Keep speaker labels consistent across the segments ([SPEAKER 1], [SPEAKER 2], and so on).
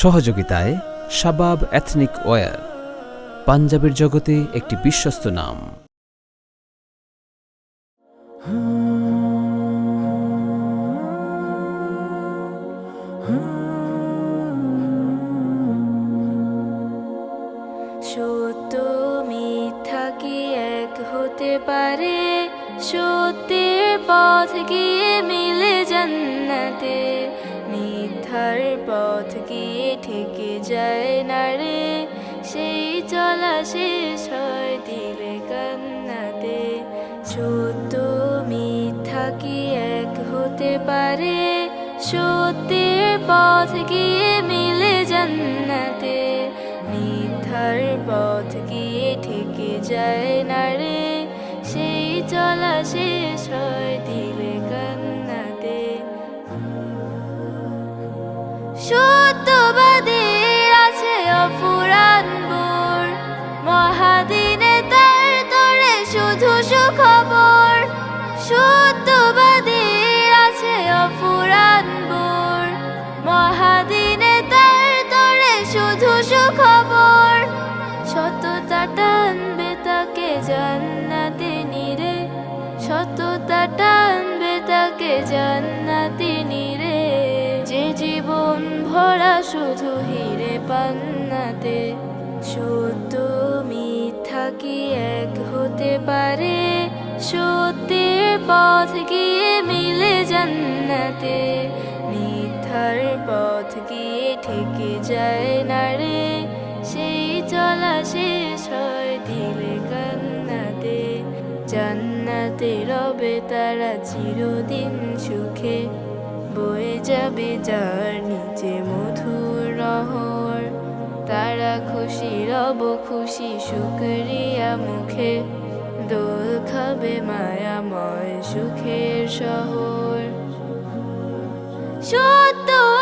[SPEAKER 1] সহযোগিতায় শাবাব ethnic wire, পাঞ্জাবের জগতে একটি বিশ্বস্ত নাম।
[SPEAKER 2] সত্য মিথ্যা কি এক হতে পারে? সত্যের পথ গিয়ে মিলে জান্নাতে? মিথ্যার পথ গিয়ে ঠেকে যায় না রে। সেই চলা শেষ হয় দিলে কান্নাতে। সত্য মিথ্যা কি এক হতে পারে? সত্যের পথ গিয়ে মিলে জান্নাতে? মিথ্যার পথ গিয়ে ঠেকে যায় না রে? সেই চলা শেষ সুখবর সততা টানবে তাকে জান্নাতে নিরে সততা টানবে তাকে জান্নাতে নিরে যে জীবন ভরা শুধু হিরে পান্নাতে। সত্য মিথ্যা কি এক হতে পারে? সত্যের পথ গিয়ে মিলে জান্নাতে। মিথ্যার পথ গিয়ে ঠেকে যায় না রে। চলা শেষ দিলে কান্নাতে। জান্নাতে রবে তারা চিরদিন সুখে। বয়ে যাবে যার নিচে মধুর নহর। তারা খুশি, রব খুশি, শুকরিয়া মুখে। দোল খাবে মায়াময় সুখের শহর। সত্য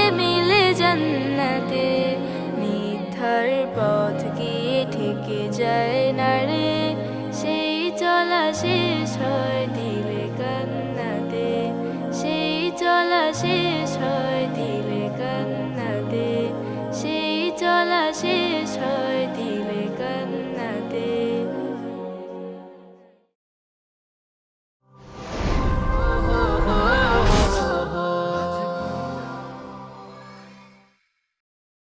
[SPEAKER 2] জান্নাতে মিথ্যার পথ গিয়ে ঠেকে যায়